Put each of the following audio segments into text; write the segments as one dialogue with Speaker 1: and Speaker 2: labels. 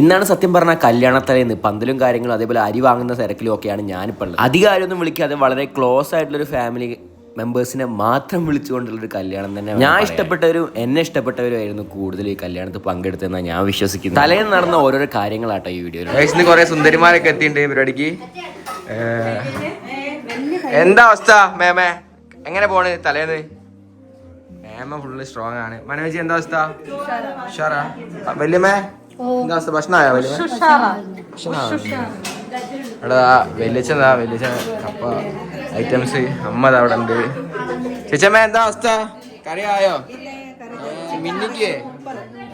Speaker 1: ഇന്നാണ് സത്യം പറഞ്ഞാൽ കല്യാണത്തലേന്ന്. പന്തലും കാര്യങ്ങളും അതേപോലെ അരി വാങ്ങുന്ന തിരക്കിലും ഒക്കെയാണ് ഞാനിപ്പോൾ ഉള്ളത്. അധികാരൊന്നും വിളിക്കാതെ വളരെ ക്ലോസ് ആയിട്ടുള്ളൊരു ഫാമിലി മെമ്പേഴ്സിനെ മാത്രം വിളിച്ചുകൊണ്ടുള്ള ഒരു കല്യാണം തന്നെ ഞാൻ ഇഷ്ടപ്പെട്ടവരും എന്നെ ഇഷ്ടപ്പെട്ടവരും ആയിരുന്നു കൂടുതൽ ഈ കല്യാണത്തിൽ പങ്കെടുത്തതെന്നാണ് ഞാൻ വിശ്വസിക്കുന്നത്. തലേന്ന് നടന്ന ഓരോരോ കാര്യങ്ങളാട്ടോ ഈ വീഡിയോയിൽ
Speaker 2: കുറെ സുന്ദരിമാരൊക്കെ എത്തിയിട്ടുണ്ട് ഈ പരിപാടിക്ക്. എന്താ അവസ്ഥ മേമേ? എങ്ങനെ പോണ് തലേന്ന്? മേമ ഫുള്ള് സ്ട്രോങ് ആണ്. മനോജി എന്താ അവസ്ഥ? ഉഷാറാ. വല്യമ്മേ? എന്താ അവസ്ഥ ഭക്ഷണമായോ എടാ വലിയച്ഛനാ വലിയച്ഛ കപ്പ ഐറ്റംസ് അമ്മ അവിടെ ഉണ്ട്. ചേച്ചമ്മ എന്താ അവസ്ഥ? മിന്നിക്ക്?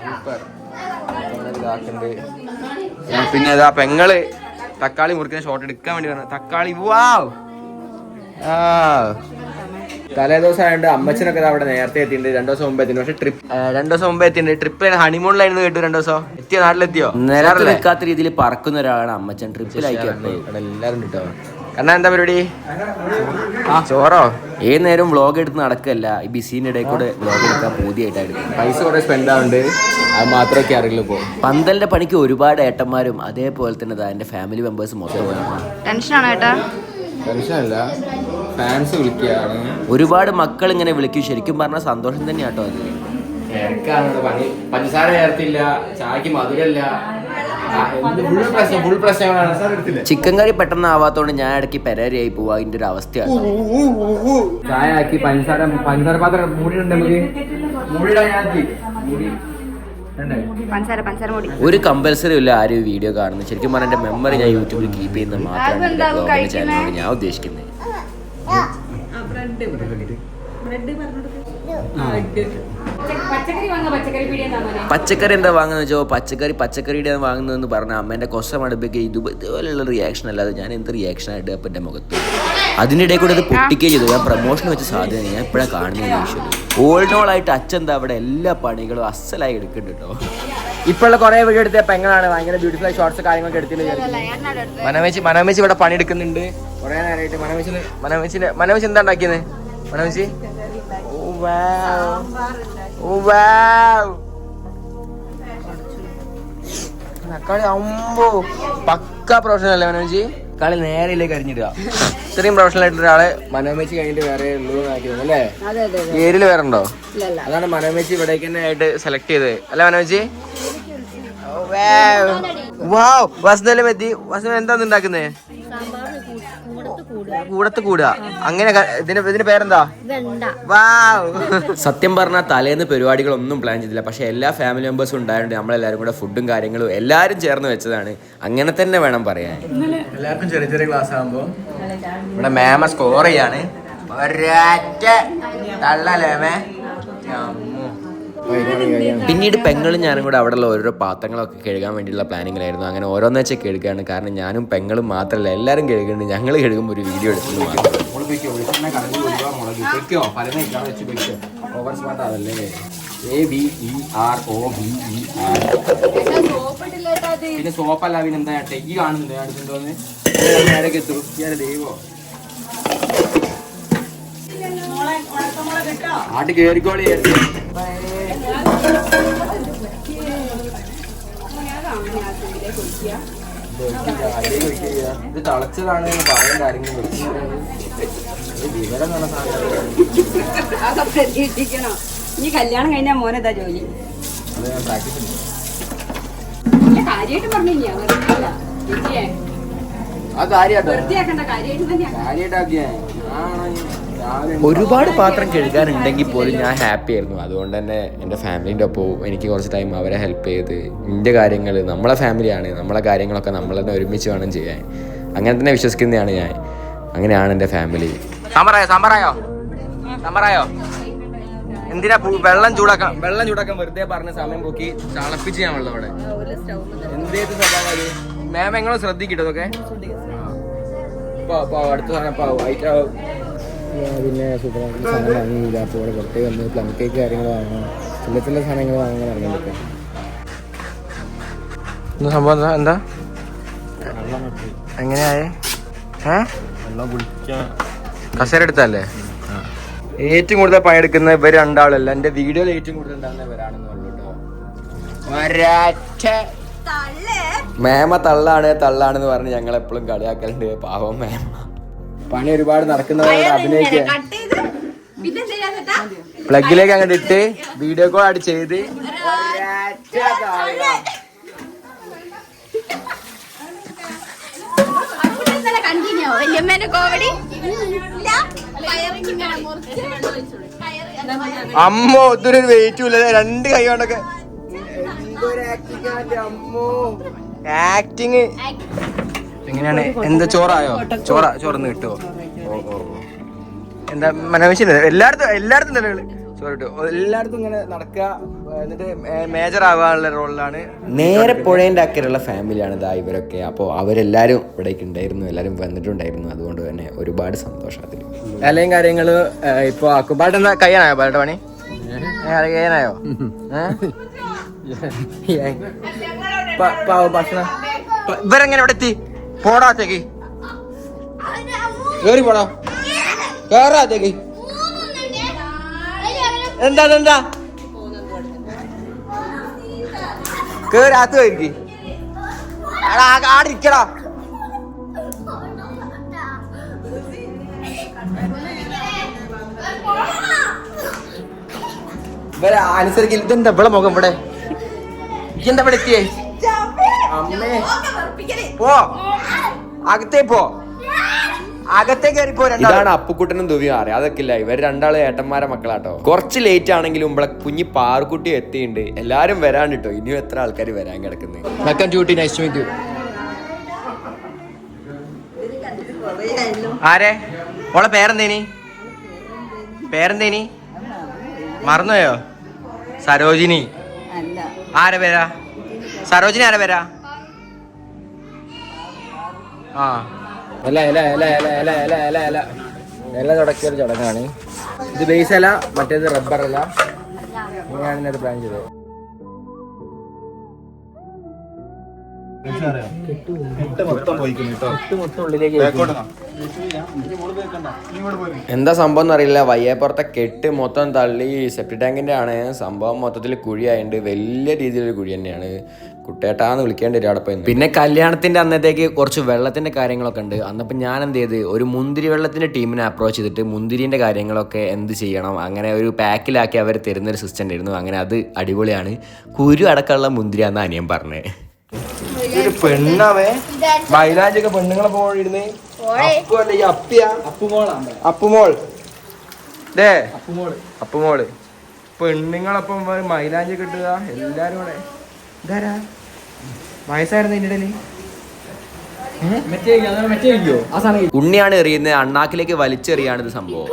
Speaker 2: സൂപ്പർ. ഇതാക്കുന്നുണ്ട് ഏ, പിന്നെ ഇതാ പെങ്ങൾ തക്കാളി മുറിക്കുന്ന ഷോട്ട് എടുക്കാൻ വേണ്ടി വന്നു. തക്കാളി വാവ് ആ. തലേ ദിവസം ആയതുകൊണ്ട് അമ്മച്ചനൊക്കെ അവിടെ നേരത്തെ എത്തിയിട്ടുണ്ട്. രണ്ടു ദിവസം മുമ്പ് എത്തിയിട്ടുണ്ട്. പക്ഷെ ട്രിപ്പ് രണ്ടു ദിവസം മുമ്പ് എത്തിയിട്ടുണ്ട്. ട്രിപ്പ് ഹണിമൂണിലായിരുന്നു കേട്ടു രണ്ടു ദിവസം. എത്തിയ? നാട്ടിലെത്തിയോ?
Speaker 1: നിലക്കാത്ത രീതിയിൽ പറക്കുന്ന ഒരാളാണ് അമ്മച്ചൻ.
Speaker 2: ട്രിപ്പ് എല്ലാവരും കിട്ടോ എന്നാ എന്താ പരിപാടി? ചോറോ?
Speaker 1: ഏത് നേരം വ്ളോഗ് എടുത്ത് നടക്കല്ല. ഈ ബിസിന്റെ ഇടയിൽ കൂടെ വ്ളോഗ് എടുക്കാൻ പൂതിയായിട്ടായിരുന്നു
Speaker 2: പൈസ കുറെ സ്പെൻഡ് ആവുന്നുണ്ട് അത് മാത്രമൊക്കെ അറിയില്ല ഇപ്പോ.
Speaker 1: പന്തലിന്റെ പണിക്ക് ഒരുപാട് ഏട്ടന്മാരും അതേപോലെ തന്നെ എന്റെ ഫാമിലി മെമ്പേഴ്സ് മൊത്തം
Speaker 3: ടെൻഷനാണ് കേട്ടാ
Speaker 2: ടെൻഷനല്ല. ഫാൻസ് വിളിക്കുകയാണ്.
Speaker 1: ഒരുപാട് മക്കൾ ഇങ്ങനെ വിളിക്കും. ശരിക്കും പറഞ്ഞാൽ സന്തോഷം തന്നെയാട്ടോ അത്.
Speaker 2: തിരക്കാണ് പണി. പഞ്ചസാര ചേർത്തില്ല ചായക്ക് മധുരല്ല ഫുൾ പ്രശ്നം ഫുൾ പ്രശ്നങ്ങളാണ്. സാർ എടുത്തില്ല?
Speaker 1: ചിക്കൻ കറി പെട്ടെന്ന് ആവാത്തോണ്ട് ഞാൻ ഇടയ്ക്ക് പെരേരയായി പോവാ. അതിന്റെ ഒരു അവസ്ഥയാണ്.
Speaker 2: ചായ ആക്കി പഞ്ചസാര പഞ്ചസാര പാത്രം മൂടിയിട്ടുണ്ട് നമുക്ക്.
Speaker 1: ഒരു കമ്പൽസറി ഇല്ല ആരും ഈ വീഡിയോ കാണുന്നത്. ശരിക്കും പറഞ്ഞാൽ എന്റെ മെമ്മറി ഞാൻ യൂട്യൂബിൽ കീപ്പ് ചെയ്യുന്ന മാത്രമാണ് ഞാൻ ഉദ്ദേശിക്കുന്നത്.
Speaker 3: പച്ചക്കറി വാങ്ങ പച്ചക്കറി പീടിയെന്നാ
Speaker 1: പച്ചക്കറി എന്താ വാങ്ങുന്നത് വെച്ചോ പച്ചക്കറി പച്ചക്കറിയുടെ വാങ്ങുന്നതെന്ന് പറഞ്ഞ അമ്മേന്റെ കൊസ മടുപ്പൊക്കെ ഇത് ഇതുപോലുള്ള റിയാക്ഷൻ അല്ലാതെ ഞാൻ എന്ത് റിയാക്ഷൻ ആയിട്ട് അപ്പം എന്റെ മുഖത്ത്? അതിനിടെ കൂടെ അത് പൊട്ടിക്കുകയും ചെയ്തു. ഞാൻ പ്രൊമോഷൻ വെച്ച സാധ്യത ഞാൻ എപ്പോഴാണ് കാണുന്നത് ഓൾഡ് ഓൾ ആയിട്ട് അച്ഛൻ എന്താ അവിടെ എല്ലാ പണികളും അസലായി എടുക്കുന്നുണ്ട് കേട്ടോ.
Speaker 2: ഇപ്പോഴുള്ള കുറെ വീഡിയോ എടുത്ത പെങ്ങളാണ് ഭയങ്കര ബ്യൂട്ടിഫുൾ ഷോർട്സ് കാര്യങ്ങളൊക്കെ എടുത്തിട്ട് മനമേച്ചി മനമേച്ചി ഇവിടെ പണിയെടുക്കുന്നുണ്ട്. കുറെ നേരമായിട്ട് മനോമേച്ചിന് മനോമേച്ചിന് മനമേച്ചി എന്താ ഉണ്ടാക്കിയത്? മനമേച്ചി. തക്കാളി അമ്പോ. പക്ക പ്രൊഫഷണൽ അല്ലേ കളി നേരെയിലേക്ക് അരിഞ്ഞിടുക. ഇത്രയും പ്രൊഫഷണൽ ആയിട്ട് ഒരാളെ മനോമേച്ചി കഴിഞ്ഞിട്ട് വേറെ ഉള്ളൂ അല്ലേ? ഏരിയൽ വേറെ ഉണ്ടോ? അതാണ് മനോമേച്ചി ഇവിടേക്ക് തന്നെ ആയിട്ട് സെലക്ട് ചെയ്തത്. അല്ലേ മനോമേച്ചി? വാവ് വസന്തല്ലേ എത്തി. വസന്ത എന്താ ഉണ്ടാക്കുന്നത് കൂടത്ത് കൂടുക അങ്ങനെ ഇതിന് ഇതിന്റെ പേരെന്താ? വാവ്.
Speaker 1: സത്യം പറഞ്ഞാൽ തലേന്ന് പരിപാടികളൊന്നും പ്ലാൻ ചെയ്തില്ല. പക്ഷെ എല്ലാ ഫാമിലി മെമ്പേഴ്സും ഉണ്ടായതുകൊണ്ട് നമ്മളെല്ലാവരും കൂടെ ഫുഡും കാര്യങ്ങളും എല്ലാവരും ചേർന്ന് വെച്ചതാണ്. അങ്ങനെ തന്നെ വേണം പറയാൻ.
Speaker 2: എല്ലാവർക്കും ചെറിയ ചെറിയ ക്ലാസ് ആകുമ്പോൾ ഇവിടെ മാമ സ്കോർ ചെയ്യാണ്. ഒരാറ്റ തള്ളല്ലേ മേ
Speaker 1: പിന്നീട് പെങ്ങളും ഞാനും കൂടെ അവിടെയുള്ള ഓരോ പാത്രങ്ങളൊക്കെ കഴുകാൻ വേണ്ടിയുള്ള പ്ലാനിങ്ങിലായിരുന്നു. അങ്ങനെ ഓരോന്ന് വെച്ചാൽ കഴുകുകയാണ് കാരണം ഞാനും പെങ്ങളും മാത്രമല്ല എല്ലാവരും കഴുകുന്നുണ്ട്. ഞങ്ങൾ കഴുകുമ്പോൾ ഒരു വീഡിയോ എടുക്കുന്നു മാത്രം.
Speaker 2: പിന്നെ സോപ്പല്ല പിന്നെ എന്താ? ടെക്കി കാണുന്നുണ്ട്. അടുത്തുണ്ടോന്ന് നേരൊക്കെ എത്തും ഞാൻ ദൈവോ. ആട്ട് കേറിക്കോളി ഇത് തളച്ചതാണ് പറയാൻ കാര്യങ്ങൾ വിവരം നടന്ന സാധനം
Speaker 4: അതൊക്കെ പ്രതീക്ഷിക്കണം ഇനി കല്യാണം കഴിഞ്ഞാൽ മോനെന്താ ജോലി. കാര്യമായിട്ട് പറഞ്ഞില്ല?
Speaker 2: ആ കാര്യാട്ടോ.
Speaker 4: വൃത്തിയാക്കണ്ട കാര്യമായിട്ട് തന്നെയാ.
Speaker 2: കാര്യായിട്ടാക്കിയേ
Speaker 1: ഒരുപാട് പാത്രം കഴുകാനുണ്ടെങ്കിൽ പോലും ഞാൻ ഹാപ്പി ആയിരുന്നു. അതുകൊണ്ട് തന്നെ എന്റെ ഫാമിലിന്റെ ഒപ്പം എനിക്ക് കുറച്ച് ടൈം അവരെ ഹെൽപ്പ് ചെയ്ത് എന്റെ കാര്യങ്ങൾ നമ്മളെ ഫാമിലിയാണ് നമ്മളെ കാര്യങ്ങളൊക്കെ നമ്മൾ തന്നെ ഒരുമിച്ച് വേണം ചെയ്യാൻ. അങ്ങനെ തന്നെ വിശ്വസിക്കുന്നതാണ് ഞാൻ. അങ്ങനെയാണ് എന്റെ ഫാമിലി
Speaker 2: സാമ്പാറായോ സാമ്പാറായോ? സാമ്പാറായോ? എന്തിനാ വെള്ളം ചൂടാക്കാൻ വെള്ളം ചൂടാക്കാൻ വെറുതെ പറഞ്ഞ സമയം പോക്കി തളപ്പിച്ച് ഞാൻ വെള്ളം അവിടെ. എന്തേത്? മാം എങ്ങനെ ശ്രദ്ധിക്കട്ടോ ഇപ്പൊ അടുത്ത സാധനം
Speaker 5: പിന്നെ സൂപ്പർ മാർക്കറ്റ് സാധനം വാങ്ങിയില്ല. അപ്പോൾ ഇവിടെ പുറത്തേക്ക് വന്ന് പ്ലം കേക്ക് കാര്യങ്ങൾ വാങ്ങണം. ചില ചില സാധനങ്ങൾ വാങ്ങാൻ ഇറങ്ങിയിട്ടൊക്കെ
Speaker 2: എന്താ സംഭവം? എന്താ? എന്താ? എങ്ങനെയായേ? കസേര എടുത്തല്ലേ ഏറ്റവും കൂടുതൽ പണിയെടുക്കുന്ന ഇവർ രണ്ടാളല്ല. എന്റെ വീഡിയോയിൽ ഏറ്റവും കൂടുതൽ ഉണ്ടാകുന്ന ഇവരാണെന്ന് പറഞ്ഞു കേട്ടോ ഒരൊറ്റ
Speaker 1: മേമ തള്ളാണ് തള്ളാണെന്ന് പറഞ്ഞ് ഞങ്ങൾ എപ്പോഴും കളിയാക്കലുണ്ട്. പാവം മേമ.
Speaker 2: പണി ഒരുപാട് നടക്കുന്നവരോട് അഭിനയിക്കുക. പ്ലഗിലേക്ക് അങ്ങോട്ട് ഇട്ട് വീഡിയോ കോൾ ആയിട്ട് ചെയ്ത്. അമ്മ ഒത്തിരി വെയിറ്റും ഇല്ല. രണ്ട് കൈ കൊണ്ടൊക്കെ. ആക്ടിങ് എങ്ങനെയാണ് എന്താ ചോറായോ? ചോറ ചോറന്ന് കിട്ടുമോ ഓ ഓ ഓ. എന്താ മനോവിശ്യം എല്ലായിടത്തും എല്ലായിടത്തും നിലകൾ ചോറ് കിട്ടും. എല്ലായിടത്തും ഇങ്ങനെ നടക്കുക എന്നിട്ട് മേജർ ആവാനുള്ള റോളിലാണ്
Speaker 1: നേരെ പുഴേന്റെ അക്കരെയുള്ള ഫാമിലിയാണ് ഇതാ ഇവരൊക്കെ. അപ്പോൾ അവരെല്ലാരും ഇവിടേക്ക് ഉണ്ടായിരുന്നു എല്ലാവരും വന്നിട്ടുണ്ടായിരുന്നു. അതുകൊണ്ട് തന്നെ ഒരുപാട് സന്തോഷം അതിൽ
Speaker 2: എല്ലാം കാര്യങ്ങൾ ഇപ്പൊ ആക്കും ബാട്ട് എന്താ കയ്യാനായോ ബാട്ട് പണി? കയ്യാനായോ? ഭക്ഷണം. ഇവരെങ്ങനെ ഇവിടെ എത്തി? പോടാത്തേക്ക് കേറി പോടാ. കേറാത്തേക്ക് എന്താ എന്താ? കേറി അകത്ത് പോയിരിക്ക് എടാ, ആ- ഇരിക്കടാ. ഇവരെ അനുസരിക്കില്ല ഇതെന്താ ഇവിടെ മുഖം ഇവിടെ? എന്താ ഇവിടെ എത്തിയേ? അമ്മേ. പോ. അകത്തേ പോ. അകത്തേ കയറി പോ
Speaker 1: ഇതാണ് അപ്പുക്കുട്ടനും ദുവിയും അറിയാം. അതൊക്കെ ഇല്ല. ഇവർ രണ്ടാളും ഏട്ടന്മാരെ മക്കളാട്ടോ. കുറച്ച് ലേറ്റ് ആണെങ്കിലും ഇവിടെ കുഞ്ഞി പാറുക്കുട്ടി എത്തിയിട്ടുണ്ട് എല്ലാരും വരാൻ കേട്ടോ ഇനിയും എത്ര ആൾക്കാർ വരാൻ കിടക്കുന്നത്
Speaker 2: ആരെ? ഓളെ പേരെന്തേനി? പേരെന്തേനി? മറന്നുപോയോ? സരോജിനി.
Speaker 4: അല്ല.
Speaker 2: ആരെ പേരാ? സരോജിനി ആരാ പേരാ? ആ. അല്ല അല്ല അല്ല അല്ല അല്ല അല്ല അല്ല അല്ല ഇല തുടക്കിയ ഒരു ചടങ്ങാണ്. ഇത് ബേസ് അല്ല മറ്റേത് റബ്ബർ അല്ല. ഇങ്ങനെയാണ് ഇതിനകത്ത് പ്ലാൻ ചെയ്തത്.
Speaker 1: എന്താ സംഭവം എന്നറിയില്ല. വയ്യേപ്പുറത്തെ കെട്ട് മൊത്തം തള്ളി. സെപ്റ്റി ടാങ്കിന്റെ ആണ്. സംഭവം മൊത്തത്തിൽ കുഴിയായിട്ടുണ്ട് വലിയ രീതിയിലൊരു കുഴി തന്നെയാണ്. കുട്ടേട്ടാന്ന് വിളിക്കേണ്ടി വരും അവിടെ പിന്നെ കല്യാണത്തിന്റെ അന്നത്തേക്ക് കുറച്ച് വെള്ളത്തിന്റെ കാര്യങ്ങളൊക്കെ ഉണ്ട്. അന്നപ്പോൾ ഞാൻ എന്ത് ചെയ്ത്? ഒരു മുന്തിരി വെള്ളത്തിന്റെ ടീമിനെ അപ്രോച്ച് ചെയ്തിട്ട് മുന്തിരിന്റെ കാര്യങ്ങളൊക്കെ എന്ത് ചെയ്യണം? അങ്ങനെ ഒരു പാക്കിലാക്കി അവർ തരുന്നൊരു സിസ്റ്റം ഉണ്ടായിരുന്നു. അങ്ങനെ അത് അടിപൊളിയാണ്. കുരു അടക്കമുള്ള മുന്തിരിയാന്ന് അനിയൻ പറഞ്ഞത്
Speaker 2: ഒരു പെണ്ണവേ. മൈലാഞ്ചൊക്കെ പെണ്ണുങ്ങളെ പോയിരുന്ന് അപ്പു അല്ല ഈ അപ്പിയ? അപ്പുമോൾ. ദേ. അപ്പുമോൾ. പെണ്ണുങ്ങളപ്പം മൈലാഞ്ചി കിട്ടുക എല്ലാരും കൂടെ. ഇതാരാ? വയസ്സായിരുന്നു ഇതിന്റെ ഇടയിൽ
Speaker 1: ഉണ്ണിയാണ് എറിയുന്നത്. അണ്ണാക്കിലേക്ക് വലിച്ചെറിയാണ് ഇത് സംഭവം.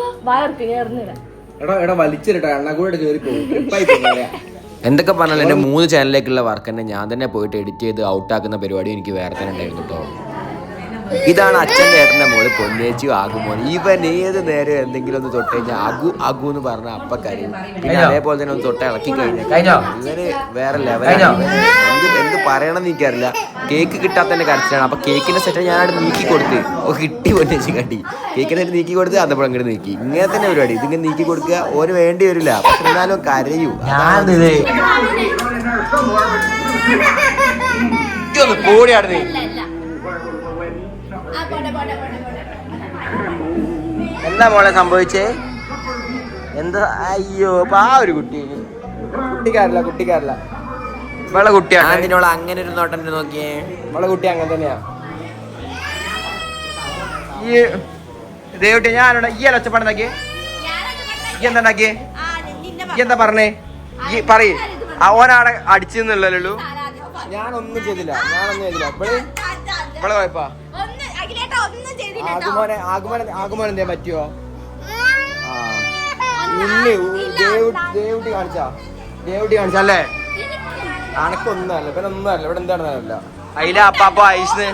Speaker 2: എടാ എടാ വലിച്ചിരട്ടെ അണ്ണാക്കൂടെ കയറി പോകും
Speaker 1: എന്തൊക്കെ പറഞ്ഞാലും എന്റെ മൂന്ന് ചാനലിലേക്കുള്ള വർക്ക് തന്നെ ഞാൻ തന്നെ പോയിട്ട് എഡിറ്റ് ചെയ്ത് ഔട്ടാക്കുന്ന പരിപാടി എനിക്ക് വേറെ തന്നെ ഉണ്ടായിരുന്നു കേട്ടോ ഇതാണ് അച്ഛന്റെ ഏട്ടന്റെ മോൾ പൊന്നേച്ചു ആകുമോൻ ഇവൻ ഏത് നേരം എന്തെങ്കിലും ഒന്ന് തൊട്ട് കഴിഞ്ഞാൽ അഗു അഗു എന്ന് പറഞ്ഞ അപ്പ കരയും. പിന്നെ അതേപോലെ തന്നെ ഒന്ന് തൊട്ട് ഇളക്കി കഴിഞ്ഞാൽ
Speaker 2: കഴിഞ്ഞോ?
Speaker 1: ഇവർ വേറെ? ലെവലാണ് എന്ത് എന്ത് പറയണമെന്ന് എനിക്കറിയില്ല. കേക്ക് കിട്ടാത്തതിന്റെ കരച്ചിലാണ്. അപ്പൊ കേക്കിന്റെ സെറ്റ് ഞാൻ അവിടെ നീക്കി കൊടുത്ത്. ഓ കിട്ടി പൊന്നേച്ചു കണ്ടി. കേക്കിന്റെ സെറ്റ് നീക്കി കൊടുത്ത് അതപ്പോൾ അങ്ങോട്ട് നീക്കി. ഇങ്ങനെ തന്നെ പരിപാടി. ഇതിങ്ങനെ നീക്കി കൊടുക്കുക ഓന് വേണ്ടി വരില്ല. പക്ഷെ എന്നാലും കരയൂ.
Speaker 2: ഞാനിത് ഇതൊന്ന് എന്താ മോളെ സംഭവിച്ചേ? എന്താ? അയ്യോ പാ ഒരു കുട്ടി. കുട്ടിക്കാരല്ല കുട്ടിക്കാരല്ല. ഇവളെ കുട്ടിയാണ്
Speaker 1: അതിനോട് അങ്ങനെ ഒരു നോട്ടം നോക്കിയേ.
Speaker 2: ഇവളെ കുട്ടി അങ്ങനെ തന്നെയാ. ഈ ദേവട്ടി ഞാനോട് ഈ അല്ല ഒച്ചപ്പാടുണ്ടാക്കിയേ ഈ എന്താ ഉണ്ടാക്കിയേ? ഈ എന്താ പറഞ്ഞേ? ഈ പറയേ. ഓനാടെ അടിച്ചെന്നുള്ളല്ലോ ഞാനൊന്നും ചെയ്തില്ല. ഞാനൊന്നും ചെയ്തില്ല. ഇവൾ ഇവളെ പോയപ്പാ. ആകുമോനെ പറ്റിയോ ദേവുട്ടി കാണിച്ചാ? ദേവുട്ടി കാണിച്ചാ അനക്കൊന്നല്ല പിന്നെ ഒന്നല്ല ഇവിടെ എന്താണെന്നല്ല അയില അപ്പാപ്പ
Speaker 3: ഐസ്ന്.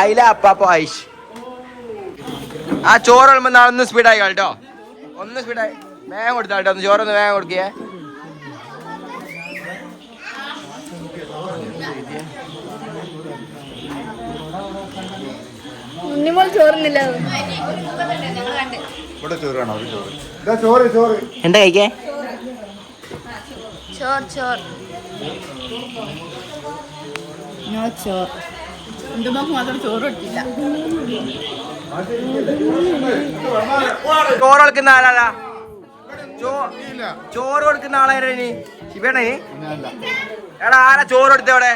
Speaker 2: അയില അപ്പാപ്പ ഐഷ് ആ ചോറ് വിളുമ്പോ നാളെ ഒന്ന് സ്പീഡായി കേട്ടോ. ഒന്ന് സ്പീഡായി വേഗം കൊടുത്താട്ടോ ഒന്ന് ചോറൊന്ന് വേഗം കൊടുക്കേ.
Speaker 3: മിനിമോൾ ചോറുന്നില്ല.
Speaker 6: ഇവിടെ ചോറ് ഒരു ചോറ്. ഇതാ ചോറ് ചോറ്.
Speaker 1: എന്താ കഴിക്കേ?
Speaker 3: ചോറ് ചോറ്. നോ മാത്രം ചോറ് കിട്ടില്ല
Speaker 2: ചോറ് കൊടുക്കുന്ന ആളാ. ചോറ് കൊടുക്കുന്ന ആളായിരുന്നു ശിവണേ. എടാ ആരാ ചോറ് കൊടുത്തേ അവിടെ?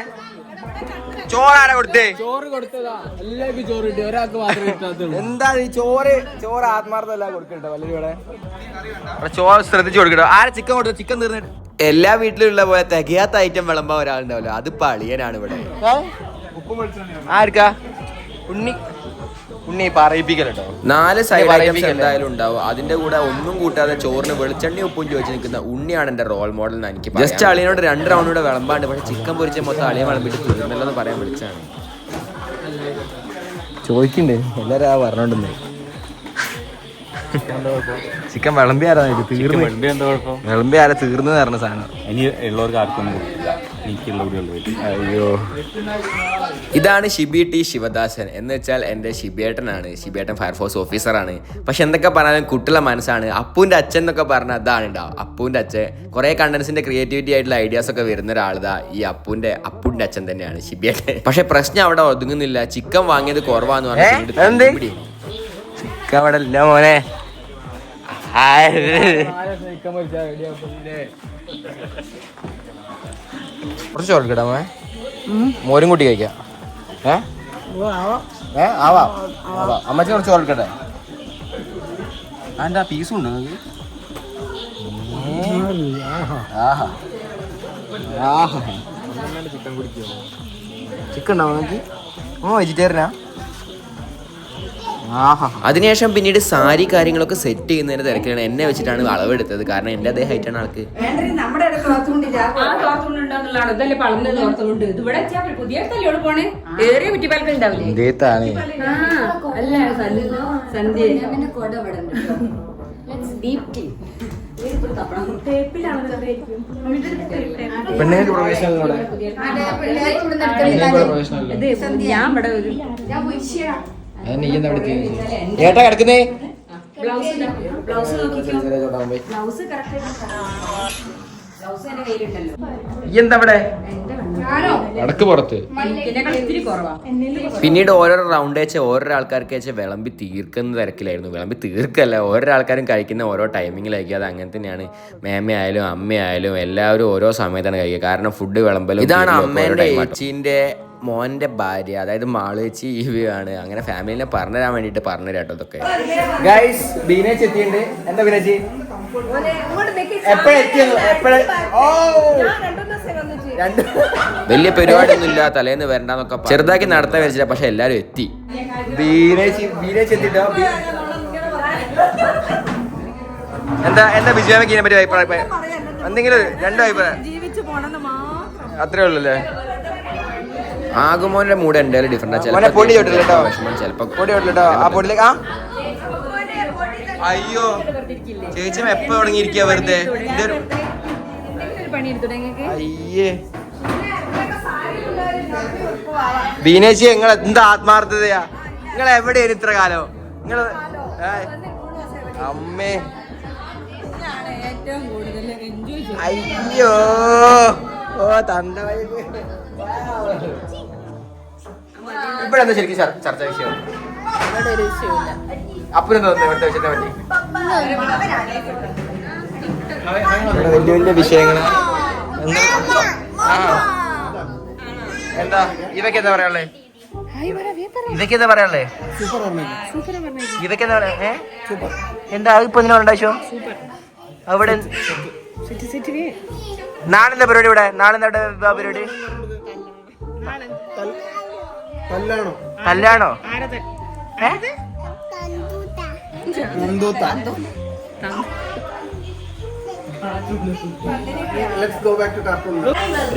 Speaker 2: ചോറ് ആരാ കൊടുത്തേ?
Speaker 5: ചോറ് കൊടുത്തതാ. എല്ലാവർക്കും ചോറ് കിട്ടി. ഒരാൾക്ക് മാത്രമേ കിട്ടാത്തുള്ളൂ.
Speaker 2: എന്താ ഈ ചോറ്? ചോറ് ആത്മാർത്ഥമല്ല കൊടുക്കട്ടെ ഇവിടെ? ചോറ് ശ്രദ്ധിച്ചു കൊടുക്കട്ടോ. ആരാ ചിക്കൻ കൊടുത്തത് ചിക്കൻ തീർന്നിട്ട്.
Speaker 1: എല്ലാ വീട്ടിലുള്ള പോലെ തികയാത്ത ഐറ്റം വിളമ്പാൻ ഒരാളുണ്ടാവല്ലോ. അത് പളിയനാണ് ഇവിടെ.
Speaker 2: ആർക്കാ? ഉണ്ണി. ഉണ്ണി
Speaker 1: നാല് സൈഡ് ഐറ്റംസ് എന്തായാലും ഉണ്ടാവും. അതിന്റെ കൂടെ ഒന്നും കൂട്ടാതെ ചോറിന് വെളിച്ചെണ്ണി ഉപ്പും ചോദിച്ചു നിൽക്കുന്ന ഉണ്ണിയാണ് എന്റെ റോൾ മോഡൽ എന്ന് എനിക്ക് ജസ്റ്റ് അളിയനോട് രണ്ട് റൗണ്ട് കൂടെ വിളമ്പാണ്ട്. പക്ഷെ ചിക്കൻ പൊരിച്ച മൊത്തം അളിയൻ വിളമ്പിട്ട് തീർന്നല്ലെന്ന് പറയാൻ വിളിച്ചാണ്
Speaker 2: ചോദിക്കണ്ടേ? എല്ലാരും ആ പറഞ്ഞോണ്ടെന്ന് ചിക്കൻ വിളമ്പി തീർന്നു. തീർന്ന് വിളമ്പി ആരാ തീർന്നു പറഞ്ഞ സാധനം.
Speaker 7: ഇനി ഉള്ളവർക്ക് ആർക്കൊന്നും കൊടുക്കില്ല.
Speaker 2: അയ്യോ
Speaker 1: ഇതാണ് ഷിബി ടി ശിവദാസൻ. എന്ന് വെച്ചാൽ എന്റെ ഷിബിയേട്ടനാണ്. ഷിബിയേട്ടൻ ഫയർഫോഴ്സ് ഓഫീസറാണ്. പക്ഷെ എന്തൊക്കെ പറഞ്ഞാലും കുട്ടിയുടെ മനസ്സാണ്. അപ്പൂന്റെ അച്ഛൻ എന്നൊക്കെ പറഞ്ഞാൽ അതാണ് ഉണ്ടാവും അപ്പൂന്റെ അച്ഛൻ കുറേ കണ്ടൻസിന്റെ ക്രിയേറ്റിവിറ്റി ആയിട്ടുള്ള ഐഡിയാസ് ഒക്കെ വരുന്ന ഒരാളിതാ ഈ അപ്പൂന്റെ അപ്പൂന്റെ അച്ഛൻ തന്നെയാണ് ഷിബിയേട്ടൻ. പക്ഷെ പ്രശ്നം അവിടെ ഒതുങ്ങുന്നില്ല. ചിക്കൻ വാങ്ങിയത് കുറവാന്ന് പറഞ്ഞു
Speaker 2: ചിക്കൻ അവിടെ ഇല്ല മോനെ. കുറച്ച് ചോറ് മോരും കൂട്ടി കഴിക്കാം. ഏ? ഏ? ആവാ. ആവാ അമ്മച്ചി കുറച്ച് ചോറ് എടുക്കട്ടെ. അതിന്റെ ആ പീസും ഉണ്ടോ നിങ്ങൾക്ക് ആഹാ. ആഹാ. ചിക്കൻ ഉണ്ടാവും നിങ്ങൾക്ക് ഓ വെജിറ്റേറിയനാ
Speaker 1: അതിനുശേഷം പിന്നീട് സാരി കാര്യങ്ങളൊക്കെ സെറ്റ് ചെയ്യുന്നതിന്റെ തിരക്കിലാണ്. എന്നെ വെച്ചിട്ടാണ് അളവെടുത്തത് കാരണം എന്റെ അതേ ഹൈറ്റാണ് ആൾക്ക്
Speaker 4: നമ്മുടെ
Speaker 2: പെണ്ണുങ്ങൾക്ക് പ്രൊഫഷണലിനോടെ
Speaker 4: ഇത് ഞാൻ ഇവിടെ ഒരു
Speaker 2: ഏട്ടാ കിടക്കുന്നേ? പുറത്ത്.
Speaker 1: പിന്നീട് ഓരോ റൗണ്ട് വെച്ച് ഓരോ ആൾക്കാർക്ക് വെച്ച് വിളമ്പി തീർക്കുന്ന തിരക്കിലായിരുന്നു. വിളമ്പി തീർക്കല്ല. ഓരോ ആൾക്കാരും കഴിക്കുന്ന ഓരോ ടൈമിങ്ങിലായിരിക്കും അത് അങ്ങനെ തന്നെയാണ്. മേമയായാലും അമ്മയായാലും എല്ലാവരും ഓരോ സമയത്താണ് കഴിക്കുക. കാരണം ഫുഡ് വിളമ്പലും ഇതാണ് അമ്മേന്റെ ചേച്ചീന്റെ മോന്റെ ഭാര്യ അതായത് മാളേച്ചി ഇവയാണ്. അങ്ങനെ ഫാമിലിനെ പറഞ്ഞു തരാൻ വേണ്ടിയിട്ട് പറഞ്ഞു കേട്ടോ ഇതൊക്കെ
Speaker 2: ഗൈസ് ബീനേച്ച് എത്തിയിട്ടുണ്ട്. എന്താ ബീനേച്ചി
Speaker 1: വലിയ പരിപാടിയൊന്നും പരിപാടിയൊന്നുമില്ല തലേന്ന് വരണ്ടെന്നൊക്കെ ചെറുതാക്കി നടത്താൻ വിചാരിച്ചില്ല പക്ഷെ എല്ലാവരും എത്തി.
Speaker 2: ബീനേച്ചി ബീനേച്ച് എത്തിട്ടോ എന്താ എന്താ ബിജുവാമയ്ക്ക് ഇതിനെ പറ്റി അഭിപ്രായം? എന്തെങ്കിലും രണ്ടു അഭിപ്രായം. അത്രേ ഉള്ളൂ അല്ലേ
Speaker 1: ആകുമോന്റെ മൂഡ് എന്തായാലും ഡിഫറെന്റ്
Speaker 2: അയ്യോ. ചേച്ചി എപ്പോ തുടങ്ങിയിരിക്കുക വെറുതെ? അയ്യേ. ബീനേച്ചി നിങ്ങൾ എന്താ ആത്മാർത്ഥതയാ? നിങ്ങൾ എവിടെയാണ് ഇത്ര കാലം? നിങ്ങൾ അമ്മേ. അയ്യോ. ഓ തന്ത ഇവിടെ എന്താ ശരിക്കും ചർ- ചർച്ച വിഷയം? അപ്പനെന്താ തോന്നുന്നത് ഇവിടുത്തെ വിഷയത്തെ പറ്റി? ഇവിടെ വലിയ വലിയ വിഷയങ്ങൾ എന്താ? ഇവയ്ക്ക് എന്താ പറയാനുള്ളേ ഇവയ്ക്ക് എന്താ പറയാനുള്ളേ? ഇവയ്ക്ക് എന്താ പറയാ ഏ? എന്താ? ഇപ്പൊ എന്തിനാ ഉണ്ടാശോ അവിടെ നാളെന്താ പരിപാടി ഇവിടെ? നാളെന്താ ഇവിടെ പരിപാടി? കല്യാണോ? ഏ?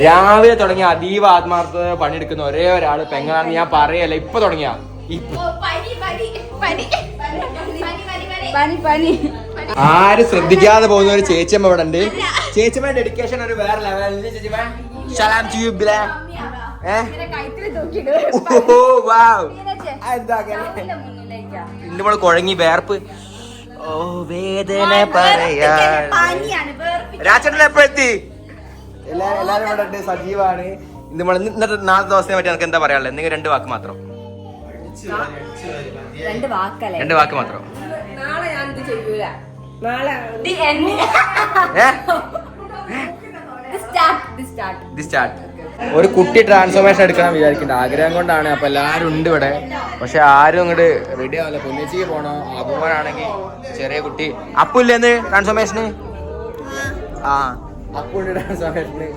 Speaker 2: രാവിലെ തുടങ്ങിയ അതീവ ആത്മാർത്ഥത പണിയെടുക്കുന്ന ഒരേ ഒരാൾ പെങ്ങളാണ് ഞാൻ പറയല്ല ഇപ്പൊ തുടങ്ങിയ.
Speaker 3: പനി പനി പനി. പനി പനി.
Speaker 2: ആരും ശ്രദ്ധിക്കാതെ പോകുന്ന ഒരു ചേച്ചിയമ്മ ഇവിടെ ഉണ്ട്. ചേച്ചിയമ്മ ഡെഡിക്കേഷൻ ഒരു വേറെ ലെവലിൽ സലാം ഇന്ന് മോൾ കുഴങ്ങി വേർപ്പ്. ഓ വേദന പറയാ രാജേട്ടൻ എപ്പോഴെത്തി എല്ലാരും എല്ലാരും ഇവിടെ ഉണ്ട് സജീവാണ്. ഇന്ന് നമ്മൾ ഇന്നത്തെ നാല് ദിവസത്തെ പറ്റി എനിക്ക് എന്താ പറയാനുള്ളത്? എന്തെങ്കിലും രണ്ട് വാക്ക് മാത്രം.
Speaker 3: രണ്ട് വാക്കല്ലേ?
Speaker 2: രണ്ട് വാക്ക് മാത്രം.
Speaker 4: നാളെ ഞാനിത് ചെയ്യൂല നാളെ
Speaker 2: ഏ?
Speaker 3: സ്റ്റാർട്ട് സ്റ്റാർട്ട്
Speaker 2: ദി സ്റ്റാർട്ട് ഒരു കുട്ടി ട്രാൻസ്ഫോർമേഷൻ എടുക്കണം വിചാരിക്കുന്നുണ്ട്. ആഗ്രഹം കൊണ്ടാണ്. അപ്പൊ എല്ലാരും ഉണ്ട് ഇവിടെ. പക്ഷെ ആരും ഇങ്ങോട്ട് റെഡി ആവില്ല പൊന്നിച്ചേക്ക് പോണോ? അപ്പൂപ്പനാണെങ്കിൽ ചെറിയ കുട്ടി. അപ്പുല്ലേന്ന് ട്രാൻസ്ഫോർമേഷന് ആ. അപ്പുണ്ട് ട്രാൻസ്ഫോർമേഷന്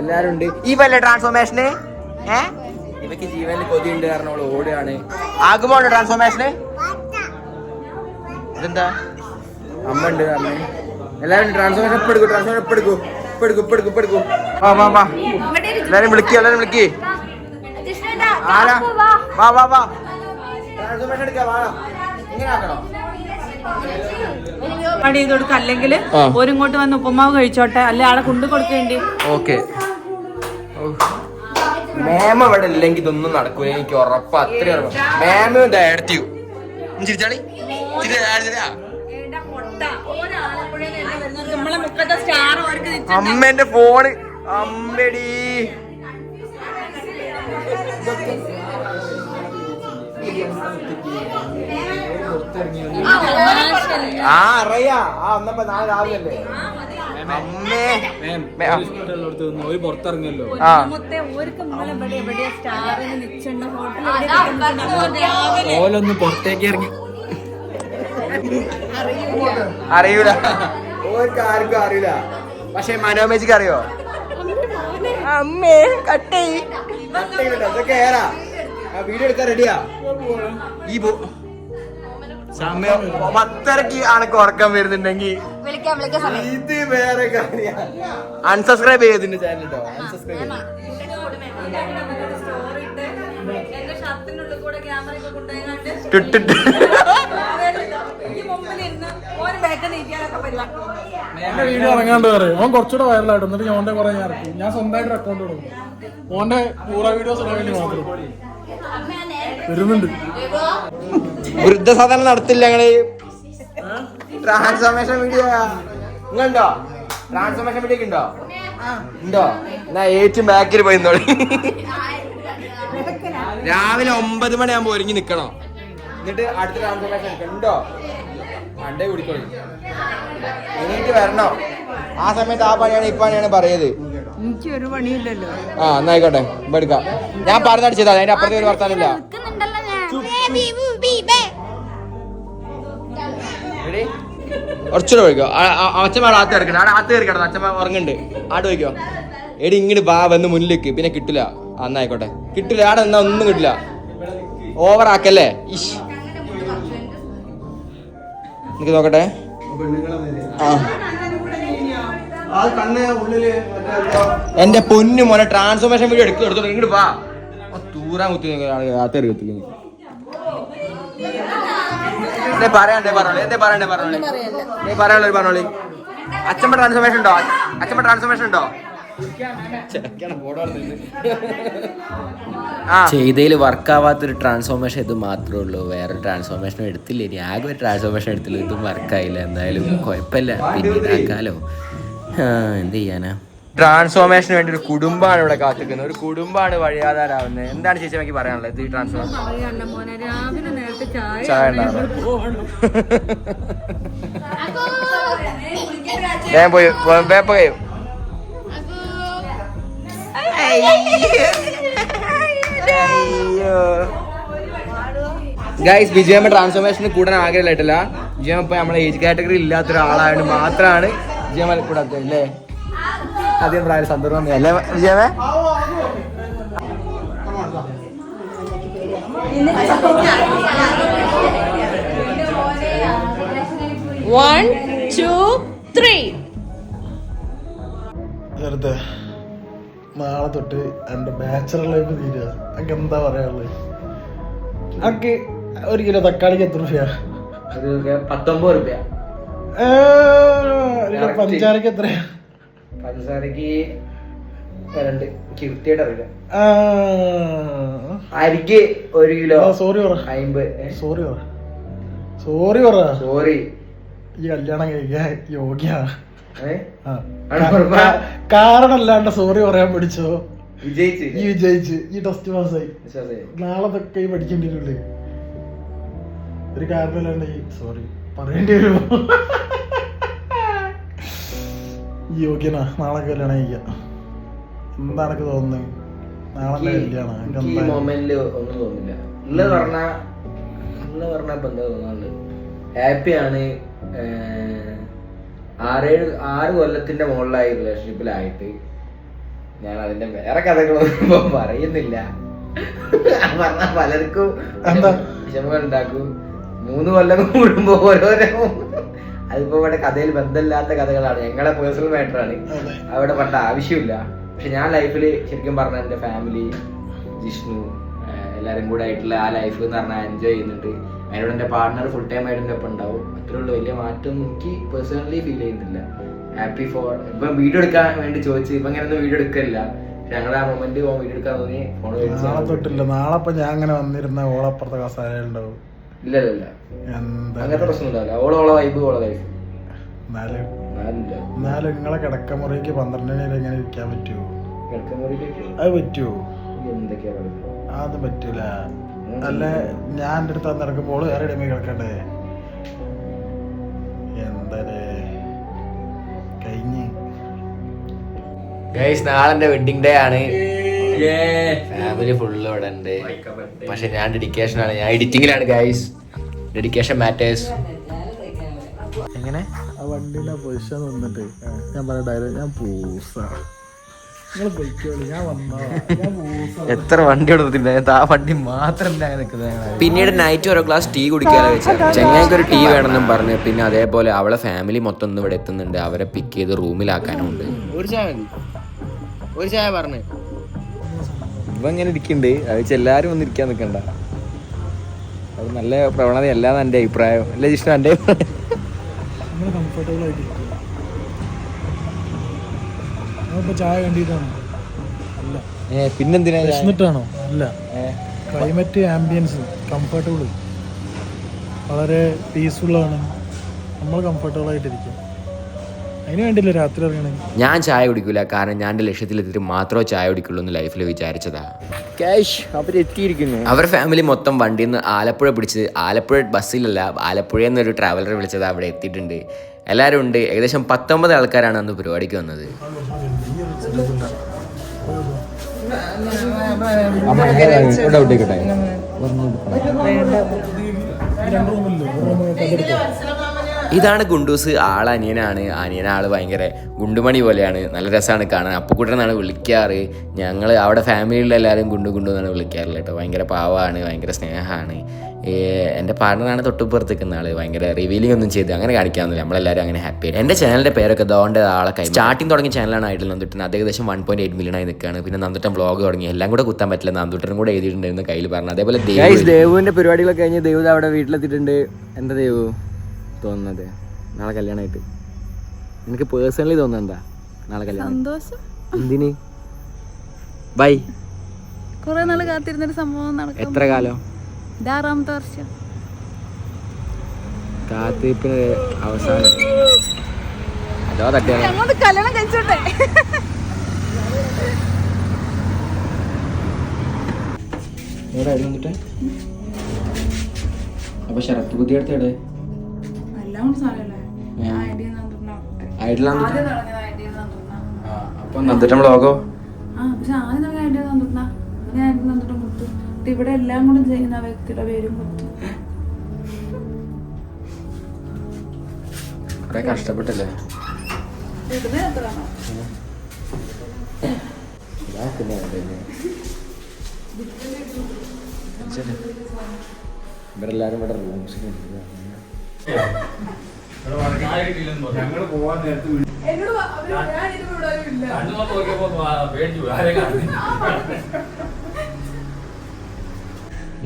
Speaker 2: എല്ലാരും ഉണ്ട്. ഈ വല്ലേ ട്രാൻസ്ഫോർമേഷന് ഏ? ഇവക്ക് ജീവനിൽ കൊതിയുണ്ട് കാരണം അവൾ ഓടുകയാണ്. ആകുമോ ട്രാൻസ്ഫോർമേഷന് ഇതെന്താ? അമ്മ ഉണ്ട് എല്ലാരും ട്രാൻസ്ഫോർമേഷൻ ഇപ്പൊ എടുക്കും ട്രാൻസ്ഫോർമേഷൻ ഇപ്പൊ എടുക്കും. ഇപ്പൊ എടുക്കും ഇപ്പൊ എടുക്കും ഇപ്പൊ എടുക്കും. വാ വാ. എല്ലാരും വിളിക്ക് എല്ലാരും വിളിക്ക്. ആരാ? വാ. വാ വാ
Speaker 8: ചെയ്ത് കൊടുക്കുക അല്ലെങ്കിൽ. ഓരിങ്ങോട്ട് വന്ന് ഉപ്പുമാവ് കഴിച്ചോട്ടെ അല്ലെ ആളെ കൊണ്ടു കൊടുക്കേണ്ടി?
Speaker 2: ഓക്കെ. മേമ ഇവിടെ ഇല്ലെങ്കിൽ ഇതൊന്നും നടക്കൂല എനിക്ക് ഉറപ്പ് അത്രയും മേമ ചിരിച്ചാളി? അമ്മേന്റെ ഫോണ് അമ്മടി ആ അറിയാ. ആ ഒന്നപ്പോ നാളെ രാവിലെ അല്ലേ അമ്മേ.
Speaker 5: ഒരു
Speaker 8: പുറത്തിറങ്ങിയല്ലോ.
Speaker 5: ഓലൊന്ന് പുറത്തേക്ക് ഇറങ്ങി.
Speaker 2: അറിയൂല. ഓർക്ക് ആർക്കും അറിയില്ല പക്ഷെ മനോമേജിക്ക് അറിയോ? അമ്മേ കട്ടേ വീഡിയോ എടുക്കാൻ റെഡിയാ ഈ പോ- സമയം പത്തരക്ക് ആണൊക്കെ ഉറക്കം വരുന്നുണ്ടെങ്കിൽ
Speaker 3: വിളിക്കാം വിളിക്കാം സമയം.
Speaker 2: ഇത് വേറെ കാര്യ അൺസബ്സ്ക്രൈബ് ചെയ്തിന്റെ ചാനൽ കേട്ടോ അൺസബ്സ്ക്രൈബ് ചെയ്തു.
Speaker 8: എന്റെ
Speaker 6: വീഡിയോ ഇറങ്ങാണ്ട് പറയും ഓൻ കുറച്ചുകൂടെ വൈറലായിട്ട് എന്നിട്ട് ഞാൻ ഓന്റെ കുറെ ഞാൻ ഇറക്കി. ഞാൻ സ്വന്തമായിട്ട് അക്കൗണ്ട് തുടങ്ങും ഓന്റെ പൂറ വീഡിയോസ് ഇടാൻ വേണ്ടി മാത്രം. വരുന്നുണ്ട്.
Speaker 2: വൃദ്ധസാധനം നടത്തില്ല ഞങ്ങൾ. ട്രാൻസ്ഫോർമേഷൻ വീഡിയോ നിങ്ങളുണ്ടോ? ട്രാൻസ്ഫോർമേഷൻ വീഡിയോ ഉണ്ടോ? ഉണ്ടോ? എന്നാ ഏറ്റവും ബാക്കിൽ പോയി രാവിലെ ഒമ്പത് മണിയാകുമ്പോ ഒരുങ്ങി നിക്കണോ? എന്നിട്ട് അടുത്ത ട്രാൻസ്ഫോർമേഷൻ ഉണ്ടോ? മണ്ടേ കുടിക്കോളി എണീറ്റ് വരണോ? ആ സമയത്ത് ആ പണിയാണ് ഈ പണിയാണ് പറയത്.
Speaker 8: എനിക്ക് ഒരു പണിയില്ലല്ലോ.
Speaker 2: ആ എന്നാ ആയിക്കോട്ടെ ഇപ്പൊ എടുക്കാം. ഞാൻ പറഞ്ഞടിച്ചതാ അതിന്റെ അപ്പുറത്തെ ഒരു വർത്താനില്ല
Speaker 3: ബേ, ബി, ബു, ബി, ബേ.
Speaker 2: കുറച്ചുകൂടെ പോയിക്കോ അച്ഛന്മാർ ആത്ത് കിടക്കണം അവിടെ ആത്ത് കയറി അച്ഛന്മാർ ഉറങ്ങുന്നുണ്ട്. ആട് പോയിക്കോ. എടി ഇങ്ങോട്ട് വാ വന്ന് മുന്നിലേക്ക്. പിന്നെ കിട്ടില്ല. അന്നായിക്കോട്ടെ കിട്ടില്ല ആടെ നിന്നാ ഒന്നും കിട്ടില്ല. ഓവർ ആക്കല്ലേ? ഇഷ്. എനിക്ക് നോക്കട്ടെ. എന്റെ പൊന്നു മോനെ ട്രാൻസ്ഫോർമേഷൻ വീഡിയോ എടുക്കും എടുത്തോളൂ ഇങ്ങോട്ട് വാ. തൂറാൻ കുത്തി ആത്തേറി കത്തില്ല എന്തേ പറയാണ്ടേ പറഞ്ഞോളി എന്തേ പറയണ്ടേ പറഞ്ഞോളി. നീ പറയാനുള്ളത് പറഞ്ഞോളി. അച്ഛമ്മ ട്രാൻസ്ഫോർമേഷൻ ഉണ്ടോ? അച്ഛമ്മ ട്രാൻസ്ഫോർമേഷൻ ഉണ്ടോ?
Speaker 1: ചെയ്തതിൽ വർക്കാവാത്തൊരു ട്രാൻസ്ഫോർമേഷൻ ഇത് മാത്രമേ ഉള്ളൂ. വേറെ ട്രാൻസ്ഫോർമേഷൻ എടുത്തില്ല. ഇനി ആകെ ഒരു ട്രാൻസ്ഫോർമേഷൻ എടുത്തില്ല. ഇതും വർക്കായില്ല. എന്തായാലും കുഴപ്പമില്ല. പിന്നീട് ആക്കാലോ. ആ, എന്ത് ചെയ്യാനാ?
Speaker 2: ട്രാൻസ്ഫോർമേഷന് വേണ്ടി ഒരു കുടുംബമാണ് ഇവിടെ കാത്തിക്കുന്നത് ഒരു കുടുംബമാണ് വഴിയാധാരാവുന്നത് എന്താണ് ചേച്ചി എനിക്ക് പറയാനുള്ളത്? ഈ ട്രാൻസ്ഫോർമേഷൻ
Speaker 8: അറിയണ്ട രാവിലെ നേരത്തെ ചായ
Speaker 2: ചായ ഉണ്ടാവും ഞാൻ പോയി. വേപ്പ കഴിയും ഗൈസ് വിജയമ്മ ട്രാൻസ്ഫോർമേഷന് കൂടാൻ ആഗ്രഹമായിട്ടില്ല വിജയമ്മ ഇപ്പൊ നമ്മളെ ഏജ് കാറ്റഗറി ഇല്ലാത്ത ഒരാളായത് മാത്രമാണ് വിജയമ്മ കൂടാത്തത് അല്ലേ? അധികം പ്രായം സന്ദർഭം അല്ലേ വിജയമ്മ?
Speaker 8: വൺ ടു ത്രീ
Speaker 6: വെറുതെ. നാളെ തൊട്ട് എന്റെ ബാച്ചലർ ലൈഫ് തീരുക. എനിക്ക് എന്താ പറയാനുള്ളത് അക്ക് ഒരു കിലോ തക്കാളിക്ക് എത്ര രൂപയാ?
Speaker 2: പത്തൊമ്പത്
Speaker 6: ഒരു പഞ്ചാരക്ക് എത്രയാ?
Speaker 2: പഞ്ചസാരക്ക് രണ്ട് കൃത്യമായിട്ട് അറിയില്ല. അരിക്ക് ഒരു കിലോ
Speaker 6: സോറി പറ.
Speaker 2: അമ്പത്
Speaker 6: സോറി പറ. സോറി പറ.
Speaker 2: സോറി
Speaker 6: ഈ കല്യാണം കഴിക്കാൻ യോഗ്യ കാരണല്ലാണ്ട് സോറി പറയാൻ പഠിച്ചോ
Speaker 2: വിജയിച്ചു
Speaker 6: ഈ വിജയിച്ച്. ഈ ടെസ്റ്റ് പാസ്സായി നാളെ തൊക്കെ പഠിക്കേണ്ടി പഠിക്കേണ്ടിയില്ലേ ഒരു കാരണമില്ലാണ്ട് ഈ സോറി പറയേണ്ടി വരുമോ? ഈ നാളെ കല്യാണം കഴിക്കാം. എന്താ എനക്ക് തോന്നുന്നത്? നാളെ കല്യാണം.
Speaker 2: ഈ മൊമെന്റിൽ ഒന്നും തോന്നില്ല പറഞ്ഞ പറഞ്ഞ ഹാപ്പിയാണ് ആറേഴ് ആറ് കൊല്ലത്തിന്റെ മുകളിലായി റിലേഷൻഷിപ്പിലായിട്ട് ഞാൻ അതിന്റെ വേറെ കഥകളൊന്നും ഇപ്പൊ പറയുന്നില്ല പറഞ്ഞ പലർക്കും? വിഷമങ്ങൾ ഉണ്ടാക്കും മൂന്ന് കൊല്ലം കൂടുമ്പോ ഓരോരോ അതിപ്പോ ഇവിടെ കഥയിൽ ബന്ധമില്ലാത്ത കഥകളാണ്. ഞങ്ങളെ പേഴ്സണൽ മാറ്ററാണ്
Speaker 6: ആണ്.
Speaker 2: അവിടെ പണ്ട ആവശ്യമില്ല. പക്ഷെ ഞാൻ ലൈഫിൽ ശരിക്കും പറഞ്ഞ എന്റെ ഫാമിലി ജിഷ്ണു എല്ലാരും എല്ലാവരും കൂടെ ആയിട്ടുള്ള ആ ലൈഫ് എന്ന് പറഞ്ഞാൽ എൻജോയ് ചെയ്യുന്നുണ്ട്. അതിനോട് എന്റെ പാർട്ണർ ഫുൾ ടൈം ആയിട്ട് എന്റെ ഒപ്പം ഉണ്ടാവും. അത്രേ ഉള്ളൂ. വലിയ മാറ്റം എനിക്ക് പേഴ്സണലി ഫീൽ ചെയ്യുന്നില്ല. ഹാപ്പി ഫോർ ഇപ്പം വീഡിയോ എടുക്കാൻ വേണ്ടി ചോദിച്ചു ഇപ്പം ഇങ്ങനെ ഒന്നും വീഡിയോ എടുക്കില്ല ഞങ്ങൾ ആ മൊമെന്റ് പോകാൻ വീഡിയോ എടുക്കാൻ തോന്നി ഫോൺ
Speaker 6: നാളെ തൊട്ടില്ല. നാളെ ഇപ്പൊ ഞാൻ അങ്ങനെ വന്നിരുന്ന ഓളപ്പുറത്തെ
Speaker 2: ഇല്ല ഇല്ല അങ്ങനത്തെ ഓളോ ഓളോ വൈബ് ഓളോ ലൈഫ്
Speaker 6: എന്നാലും
Speaker 2: ഞാനില്ല
Speaker 6: എന്നാലും നിങ്ങളെ കിടക്കമുറിക്ക് പന്ത്രണ്ട് മണി വരെ എങ്ങനെ ഇരിക്കാൻ പറ്റുമോ അത് പറ്റുമോ
Speaker 2: എന്തൊക്കെയാ
Speaker 6: പറ്റൂല. അല്ല? ഞാൻ എന്റെ അടുത്ത് നടക്കുമ്പോൾ വേറെ ഇടമേ കിടക്കണ്ടേ എന്തരേ കഴിഞ്ഞ്.
Speaker 2: ഗൈസ് നാളെ എന്റെ വെഡിങ് ഡേ ആണ്. ഫാമിലി ഫുള്ള് ഇവിടെ ഉണ്ട്. പക്ഷെ ഞാൻ ഡെഡിക്കേഷൻ ആണ്. ഞാൻ എഡിറ്റിംഗിലാണ് ഗൈസ് ഡെഡിക്കേഷൻ മാറ്റേഴ്സ് എങ്ങനെ?
Speaker 6: ആ വണ്ടിയിലെ പൊസിഷൻ നിന്നിട്ട് ഞാൻ പറഞ്ഞ ഡയലോഗ് ഞാൻ പൂസ.
Speaker 2: എത്ര വണ്ടി എടുത്തില്ല ആ വണ്ടി മാത്രം
Speaker 1: പിന്നീട് നൈറ്റ് ഓരോ ഗ്ലാസ് ടീ കുടിക്കാതെ വെച്ചാൽ ചെങ്ങായിക്ക് ഒരു ടീ വേണമെന്നും പറഞ്ഞു പിന്നെ അതേപോലെ അവളെ ഫാമിലി മൊത്തം ഒന്നും ഇവിടെ എത്തുന്നുണ്ട്. അവരെ പിക്ക് ചെയ്ത് റൂമിലാക്കാനും ഉണ്ട്.
Speaker 2: ഒരു ചായ മതി. ഒരു ചായ പറഞ്ഞു. ഇവ ഇങ്ങനെ ഇരിക്കുന്നുണ്ട് അത് വെച്ച് എല്ലാരും വന്ന് ഇരിക്കാൻ നിൽക്കണ്ട അത് നല്ല പ്രവണതയല്ലാന്ന് എന്റെ അഭിപ്രായം. അല്ലേ ജിഷ്ണു എന്റെ അഭിപ്രായം?
Speaker 6: കംഫർട്ടബിൾ ആയിട്ട് ചായ കണ്ടിട്ടാണോ. അല്ല.
Speaker 2: പിന്നെന്തിനാ?
Speaker 6: വിശന്നിട്ടാണോ? അല്ല. ക്ലൈമറ്റ് ആംബിയൻസ് കംഫർട്ടബിൾ വളരെ പീസ്ഫുൾ ആണ്. നമ്മൾ കംഫർട്ടബിൾ ആയിട്ടിരിക്കും. അതിന് വേണ്ടിയില്ല രാത്രി ഇറങ്ങണേ.
Speaker 1: ഞാൻ ചായ കുടിക്കില്ല കാരണം ഞാൻ എന്റെ ലക്ഷ്യത്തിലെത്തിയിട്ട് മാത്രമേ ചായ കുടിക്കുള്ളൂ എന്ന് ലൈഫിൽ വിചാരിച്ചതാ.
Speaker 2: ക്യാഷ് അവരെത്തിയിരിക്കുന്നു.
Speaker 1: അവർ ഫാമിലി മൊത്തം വണ്ടിയിൽ നിന്ന് ആലപ്പുഴ പിടിച്ച് ആലപ്പുഴ ബസ്സിലല്ല ആലപ്പുഴ എന്നൊരു ട്രാവലറെ ട്രാവലർ വിളിച്ചത് അവിടെ എത്തിയിട്ടുണ്ട്. എല്ലാവരും ഉണ്ട്. ഏകദേശം പത്തൊമ്പത് ആൾക്കാരാണ് അന്ന് പരിപാടിക്ക് വന്നത്.
Speaker 2: ഡൗട്ട് ആയിക്കോട്ടെ
Speaker 1: ഇതാണ് ഗുണ്ടൂസ്. ആൾ അനിയനാണ്. അനിയൻ ആൾ ഭയങ്കര ഗുണ്ടുമണി പോലെയാണ്. നല്ല രസമാണ് കാണാൻ. അപ്പുക്കുട്ടനാണ് വിളിക്കാറ്. ഞങ്ങൾ അവിടെ ഫാമിലിയിലുള്ള എല്ലാവരും ഗുണ്ടു ഗുണ്ടു എന്നാണ് വിളിക്കാറില്ല കേട്ടോ. ഭയങ്കര പാവമാണ് ഭയങ്കര സ്നേഹമാണ് എന്റെ പാർട്ണറാണ് തൊട്ടുപുറത്ത് നിൽക്കുന്ന ആൾ ഭയങ്കര റിവീലിംഗ് ഒന്നും ചെയ്ത്. അങ്ങനെ കാണിക്കാമെന്നില്ല നമ്മളെല്ലാവരും അങ്ങനെ ഹാപ്പി എന്റെ ചാനലിന്റെ പേരൊക്കെ ദോണ്ട ആളെ കൈ സ്റ്റാർട്ടിങ് തുടങ്ങിയ ചാനലാണ് ആയിട്ട് നന്ദുട്ടൻ. അത് ഏകദേശം വൺ പോയിന്റ് എയ്റ്റ് മില്യൺ ആയി നിൽക്കുകയാണ് പിന്നെ നന്ദുട്ടൻ വ്ളോഗ് തുടങ്ങി. എല്ലാം കൂടെ കുത്താൻ പറ്റില്ല. നന്ദുട്ടനും കൂടെ എഴുതിയിട്ടുണ്ടായിരുന്നു കയ്യിൽ പറഞ്ഞു അതേപോലെ
Speaker 2: ദേവുവിന്റെ പരിപാടികളൊക്കെ കഴിഞ്ഞ് ദേവ് അവിടെ വീട്ടിലെത്തിയിട്ടുണ്ട്. എന്താ ദേവു? തോന്നുന്നത്. നാളെ കല്യാണമായിട്ട് എനിക്ക് പേഴ്സണലി തോന്നുന്നത് എന്താ നാളെ കല്യാണം.
Speaker 3: സന്തോഷം.
Speaker 2: എന്തിന്? ബൈ.
Speaker 3: കുറെ നാൾ കാത്തിരുന്നൊരു സംഭവം നടക്കും
Speaker 2: എത്ര കാലം?
Speaker 3: ഇതാറാമത്തെ വർഷം.
Speaker 2: കാത്തിരിപ്പിന് അവസാനം. അതോ
Speaker 3: അങ്ങോട്ട് കല്യാണം കഴിച്ചോട്ടെ.
Speaker 2: എവിടെ എന്നിട്ട്? അപ്പൊ ശരത്ത് പുതിയ അടുത്തേടെ
Speaker 3: എല്ലാം കൊണ്ട് സാധനമല്ലേ ഞാൻ ഐഡിയ
Speaker 2: ആയിട്ടില്ല
Speaker 3: ആദ്യം തുടങ്ങിയത് ഐഡിയ തന്നിട്ടുണ്ടാ
Speaker 2: അപ്പൊ നന്നിട്ട് വ്ളോഗോ
Speaker 3: ആ പക്ഷെ ആദ്യം തുടങ്ങിയ ഐഡിയ തന്നിട്ടുണ്ടാ അങ്ങനെ ഐഡിയ തന്നിട്ട് മുത്തു. എന്നിട്ട് ഇവിടെ എല്ലാം കൂടെ ചെയ്യുന്ന വ്യക്തിയുടെ പേരും മുത്തു.
Speaker 2: കുറെ കഷ്ടപ്പെട്ടല്ലേ? ഇവരെല്ലാരും ഇവിടെ റൂംസ്
Speaker 3: ഇല്ല.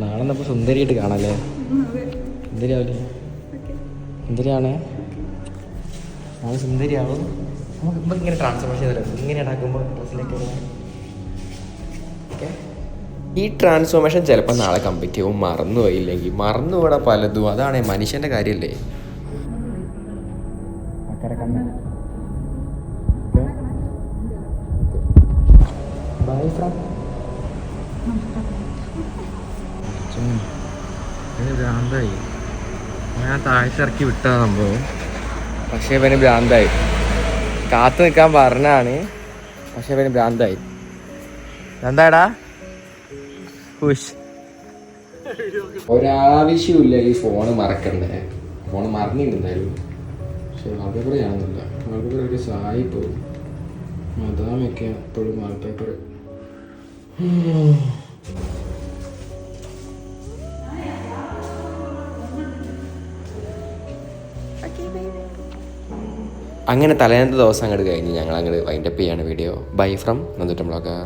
Speaker 2: നാളെ നമ്മൾ സുന്ദരിയായിട്ട് കാണാല്ലേ? സുന്ദരിയാവില്ലേ സുന്ദരിയാണ് നാളെ സുന്ദരിയാവും. നമുക്ക് ഇപ്പൊ ഇങ്ങനെ ട്രാൻസ്ഫോർമേഷൻ ചെയ്തല്ലോ ഇങ്ങനെ ഉണ്ടാക്കുമ്പോൾ ഡ്രസ്സിലൊക്കെ
Speaker 1: ഈ ട്രാൻസ്ഫോർമേഷൻ ചിലപ്പോൾ നാളെ കംപ്ലീറ്റ് ചെയ്യുമ്പോൾ മറന്നു പോയില്ലെങ്കിൽ. മറന്നുകൂടാ പലതും. അതാണ് മനുഷ്യന്റെ കാര്യമല്ലേ
Speaker 2: ഭ്രാന്തായി. ഞാൻ താഴ്ത്തിറക്കി വിട്ട സംഭവം. പക്ഷേ ഇവന് ഭ്രാന്തായി. കാത്തു നിൽക്കാൻ പറഞ്ഞാണ് പക്ഷേ ഇവന് ഭ്രാന്തായി. എന്താടാ? ഖുഷ്
Speaker 1: ഒരാവശ്യമില്ല ഈ ഫോണ് മറക്കണ്ടേ? ഫോൺ മറന്നിട്ടുണ്ടായിരുന്നു പക്ഷെ വാൾപേപ്പർ ചെയ്യാനൊന്നുമില്ല വാൾപേപ്പർ ഒരു സഹായി പോകും അതാമൊക്കെ എപ്പോഴും വാൾപേപ്പർ അങ്ങനെ തലേന്നത്തെ ദിവസം അങ്ങോട്ട് കഴിഞ്ഞ് ഞങ്ങൾ അങ്ങോട്ട് വൈൻഡപ്പ് ചെയ്യാണ് വീഡിയോ ബൈ ഫ്രം നന്ദിട്ടം ബ്ലോഗർ